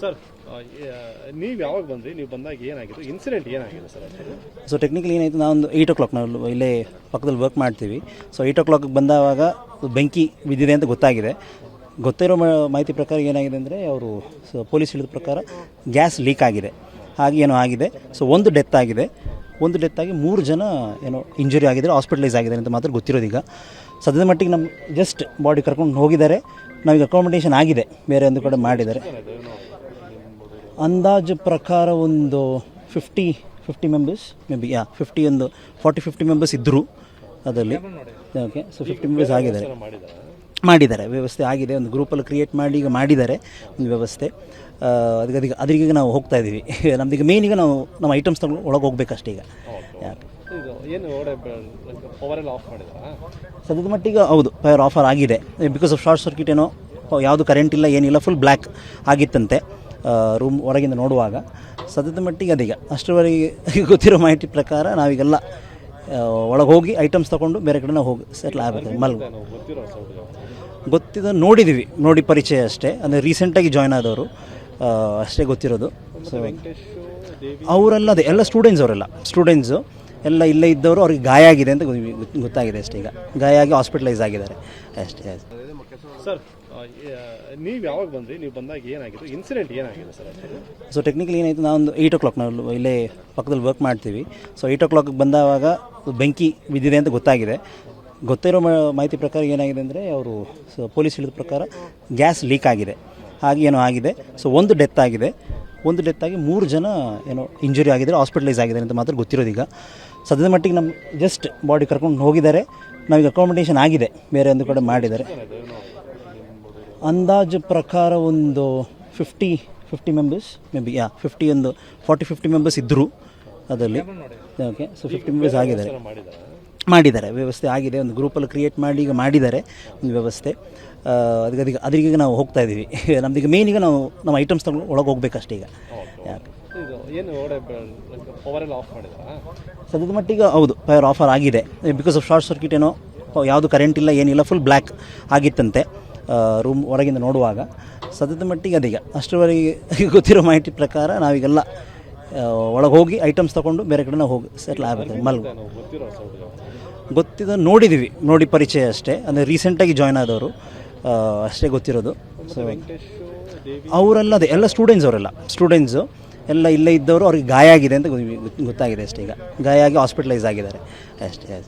Sir ನೀವು ಯಾವಾಗ ಬಂದ್ರಿ? ನೀವು ಬಂದಾಗ ಏನಾಗಿದೆ ಇನ್ಸಿಡೆಂಟ್ ಏನಾಗಿದೆ ಸರ್ ಸೊ ಟೆಕ್ನಿಕಲಿ ಏನಾಯಿತು, ನಾವೊಂದು ಏಯ್ಟ್ ಓ ಕ್ಲಾಕ್ ನಾವು ಇಲ್ಲೇ ಪಕ್ಕದಲ್ಲಿ ವರ್ಕ್ ಮಾಡ್ತೀವಿ. ಸೊ ಏಯ್ಟ್ ಓ ಕ್ಲಾಕ್ ಬಂದಾಗ ಬೆಂಕಿ ಬಿದ್ದಿದೆ ಅಂತ ಗೊತ್ತಾಗಿದೆ. ಗೊತ್ತಿರೋ ಮಾಹಿತಿ ಪ್ರಕಾರ ಏನಾಗಿದೆ ಅಂದರೆ, ಅವರು ಪೊಲೀಸ್ ಹೇಳಿದ ಪ್ರಕಾರ ಗ್ಯಾಸ್ ಲೀಕ್ ಆಗಿದೆ. ಹಾಗೆ ಏನೋ ಆಗಿದೆ. ಸೊ ಒಂದು ಡೆತ್ ಆಗಿದೆ. ಒಂದು ಡೆತ್ ಆಗಿ ಮೂರು ಜನ ಏನೋ ಇಂಜುರಿ ಆಗಿದ್ದಾರೆ ಹಾಸ್ಪಿಟಲೈಸ್ ಆಗಿದ್ದಾರೆ ಅಂತ ಮಾತ್ರ ಗೊತ್ತಿರೋದು ಈಗ ಸದ್ಯದ ಮಟ್ಟಿಗೆ ನಮ್ಮ ಜಸ್ಟ್ ಬಾಡಿ ಕರ್ಕೊಂಡು ಹೋಗಿದ್ದಾರೆ. ನಾವೀಗ ಅಕಾಮಿಡೇಷನ್ ಆಗಿದೆ. ಬೇರೆ ಒಂದು ಕಡೆ ಮಾಡಿದ್ದಾರೆ. ಅಂದಾಜು ಪ್ರಕಾರ ಒಂದು fifty fifty members maybe ಯಾ ಫಿಫ್ಟಿ ಒಂದು ಫಾರ್ಟಿ ಫಿಫ್ಟಿ ಮೆಂಬರ್ಸ್ ಇದ್ದರು ಅದರಲ್ಲಿ. ಓಕೆ ಸೊ ಫಿಫ್ಟಿ ಮೆಂಬರ್ಸ್ ಆಗಿದ್ದಾರೆ. ಮಾಡಿದ್ದಾರೆ. ವ್ಯವಸ್ಥೆ ಆಗಿದೆ ಒಂದು ಗ್ರೂಪಲ್ಲಿ ಕ್ರಿಯೇಟ್ ಮಾಡಿ ಈಗ ಮಾಡಿದ್ದಾರೆ ಒಂದು ವ್ಯವಸ್ಥೆ. ಅದಕ್ಕೆ ಅದಕ್ಕೆ ಅದ್ರಿಗೆ ನಾವು ಹೋಗ್ತಾ ಇದ್ದೀವಿ. ನಮ್ದೀಗ ಮೇನ್ ಈಗ ನಾವು ನಮ್ಮ ಐಟಮ್ಸ್ ತಗೊಂಡು ಒಳಗೆ ಹೋಗ್ಬೇಕಷ್ಟೇ ಈಗ. ಸದ್ಯದ ಮಟ್ಟಿಗೆ ಹೌದು ಪವರ್ ಆಫರ್ ಆಗಿದೆ. ಬಿಕಾಸ್ ಆಫ್ ಶಾರ್ಟ್ ಸರ್ಕ್ಯೂಟ್ ಏನೋ ಯಾವುದು ಕರೆಂಟ್ ಇಲ್ಲ ಏನಿಲ್ಲ ಫುಲ್ ಬ್ಲ್ಯಾಕ್ ಆಗಿತ್ತಂತೆ. ರೂಮ್ ಹೊರಗಿಂದ ನೋಡುವಾಗ. ಸದ್ಯದ ಮಟ್ಟಿಗೆ ಅದೀಗ ಅಷ್ಟರವರೆಗೆ ಗೊತ್ತಿರೋ ಮಾಹಿತಿ ಪ್ರಕಾರ ನಾವೀಗೆಲ್ಲ ಒಳಗೆ ಹೋಗಿ ಐಟಮ್ಸ್ ತಗೊಂಡು ಬೇರೆ ಕಡೆ ನಾವು ಹೋಗಿ ಸೆಟ್ಲ್ ಆಗುತ್ತೆ ಮಲ್ಗು. ಗೊತ್ತಿದ್ದ ನೋಡಿದ್ದೀವಿ ನೋಡಿ ಪರಿಚಯ ಅಷ್ಟೇ. ಅಂದರೆ ರೀಸೆಂಟಾಗಿ ಜಾಯ್ನ್ ಆದವರು ಅಷ್ಟೇ ಗೊತ್ತಿರೋದು. ಸೊ ಅವರೆಲ್ಲ ಅದೇ ಎಲ್ಲ ಸ್ಟೂಡೆಂಟ್ಸ್ ಅವರೆಲ್ಲ. ಸ್ಟೂಡೆಂಟ್ಸು ಎಲ್ಲ ಇಲ್ಲೇ ಇದ್ದವರು ಅವ್ರಿಗೆ ಗಾಯ ಆಗಿದೆ ಅಂತ ಗೊತ್ತಾಗಿದೆ ಅಷ್ಟೇ ಈಗ. ಗಾಯ ಆಗಿ ಹಾಸ್ಪಿಟಲೈಸ್ ಆಗಿದ್ದಾರೆ. ಅಷ್ಟೇ ಸರ್ ನೀವು ಯಾವಾಗ ಬಂದ್ರಿ? ನೀವು ಬಂದಾಗ ಏನಾಗಿದೆ ಇನ್ಸಿಡೆಂಟ್ ಏನಾಗಿದೆ ಸರ್ ಸೊ ಟೆಕ್ನಿಕಲಿ ಏನಾಯಿತು ನಾವೊಂದು ಏಯ್ಟ್ ಓ ಕ್ಲಾಕ್ ನಾವು ಇಲ್ಲೇ ಪಕ್ಕದಲ್ಲಿ ವರ್ಕ್ ಮಾಡ್ತೀವಿ. ಸೊ ಏಯ್ಟ್ ಓ ಕ್ಲಾಕ್ ಬಂದಾಗ ಬೆಂಕಿ ಬಿದ್ದಿದೆ ಅಂತ ಗೊತ್ತಾಗಿದೆ. ಗೊತ್ತಿರೋ ಮಾಹಿತಿ ಪ್ರಕಾರ ಏನಾಗಿದೆ ಅಂದರೆ ಅವರು ಸೊ ಪೊಲೀಸ್ ಹೇಳಿದ ಪ್ರಕಾರ ಗ್ಯಾಸ್ ಲೀಕ್ ಆಗಿದೆ. ಹಾಗೆ ಏನೋ ಆಗಿದೆ. ಸೊ ಒಂದು ಡೆತ್ ಆಗಿದೆ. ಒಂದು ಡೆತ್ ಆಗಿ ಮೂರು ಜನ ಏನೋ ಇಂಜುರಿ ಆಗಿದ್ದಾರೆ ಹಾಸ್ಪಿಟಲೈಸ್ ಆಗಿದ್ದಾರೆ ಅಂತ ಮಾತ್ರ ಗೊತ್ತಿರೋದೀಗ. ಸದ್ಯದ ಮಟ್ಟಿಗೆ ನಮ್ಮ ಜಸ್ಟ್ ಬಾಡಿ ಕರ್ಕೊಂಡು ಹೋಗಿದ್ದಾರೆ. ನಾವೀಗ ಅಕಾಮಿಡೇಷನ್ ಆಗಿದೆ. ಬೇರೆ ಒಂದು ಕಡೆ ಮಾಡಿದ್ದಾರೆ. ಅಂದಾಜು ಪ್ರಕಾರ ಒಂದು fifty fifty members maybe ಯಾ ಫಿಫ್ಟಿ ಒಂದು ಫಾರ್ಟಿ ಫಿಫ್ಟಿ ಮೆಂಬರ್ಸ್ ಇದ್ದರು ಅದರಲ್ಲಿ. ಓಕೆ ಸೊ ಫಿಫ್ಟಿ ಮೆಂಬರ್ಸ್ ಆಗಿದ್ದಾರೆ. ಮಾಡಿದ್ದಾರೆ. ವ್ಯವಸ್ಥೆ ಆಗಿದೆ ಒಂದು ಗ್ರೂಪಲ್ಲಿ ಕ್ರಿಯೇಟ್ ಮಾಡಿ ಈಗ ಮಾಡಿದ್ದಾರೆ ಒಂದು ವ್ಯವಸ್ಥೆ. ಅದಕ್ಕೆ ಅದಕ್ಕೆ ಅದರಿಗೆ ನಾವು ಹೋಗ್ತಾ ಇದ್ದೀವಿ ನಮ್ದೀಗ ಮೇನ್ ಈಗ ನಾವು ನಮ್ಮ ಐಟಮ್ಸ್ ತಗೊಂಡು ಒಳಗೆ ಹೋಗ್ಬೇಕಷ್ಟೇ ಈಗ. ಸದ್ಯದ ಮಟ್ಟಿಗೆ ಹೌದು ಪವರ್ ಆಫರ್ ಆಗಿದೆ. ಬಿಕಾಸ್ ಆಫ್ ಶಾರ್ಟ್ ಸರ್ಕ್ಯೂಟ್ ಏನೋ ಯಾವುದು ಕರೆಂಟ್ ಇಲ್ಲ ಏನಿಲ್ಲ ಫುಲ್ ಬ್ಲ್ಯಾಕ್ ಆಗಿತ್ತಂತೆ. ರೂಮ್ ಹೊರಗಿಂದ ನೋಡುವಾಗ. ಸದ್ಯದ ಮಟ್ಟಿಗೆ ಅದೀಗ ಅಷ್ಟರವರೆಗೆ ಗೊತ್ತಿರೋ ಮಾಹಿತಿ ಪ್ರಕಾರ ನಾವೀಗೆಲ್ಲ ಒಳಗೆ ಹೋಗಿ ಐಟಮ್ಸ್ ತಗೊಂಡು ಬೇರೆ ಕಡೆ ನಾವು ಹೋಗಿ ಸೆಟ್ಲ್ ಆಗುತ್ತೆ ಮಲ್ಗು. ಗೊತ್ತಿದ ನೋಡಿದ್ದೀವಿ ನೋಡಿ ಪರಿಚಯ ಅಷ್ಟೇ. ಅಂದರೆ ರೀಸೆಂಟಾಗಿ ಜಾಯ್ನ್ ಆದವರು ಅಷ್ಟೇ ಗೊತ್ತಿರೋದು. ಸೊ ಅವರೆಲ್ಲ ಅದೇ ಎಲ್ಲ ಸ್ಟೂಡೆಂಟ್ಸ್ ಅವರೆಲ್ಲ. ಸ್ಟೂಡೆಂಟ್ಸು ಎಲ್ಲ ಇಲ್ಲೇ ಇದ್ದವರು ಅವ್ರಿಗೆ ಗಾಯ ಆಗಿದೆ ಅಂತ ಗೊತ್ತಾಗಿದೆ ಅಷ್ಟೇ ಈಗ. ಗಾಯ ಆಗಿ ಹಾಸ್ಪಿಟಲೈಸ್ ಆಗಿದ್ದಾರೆ. ಅಷ್ಟೇ.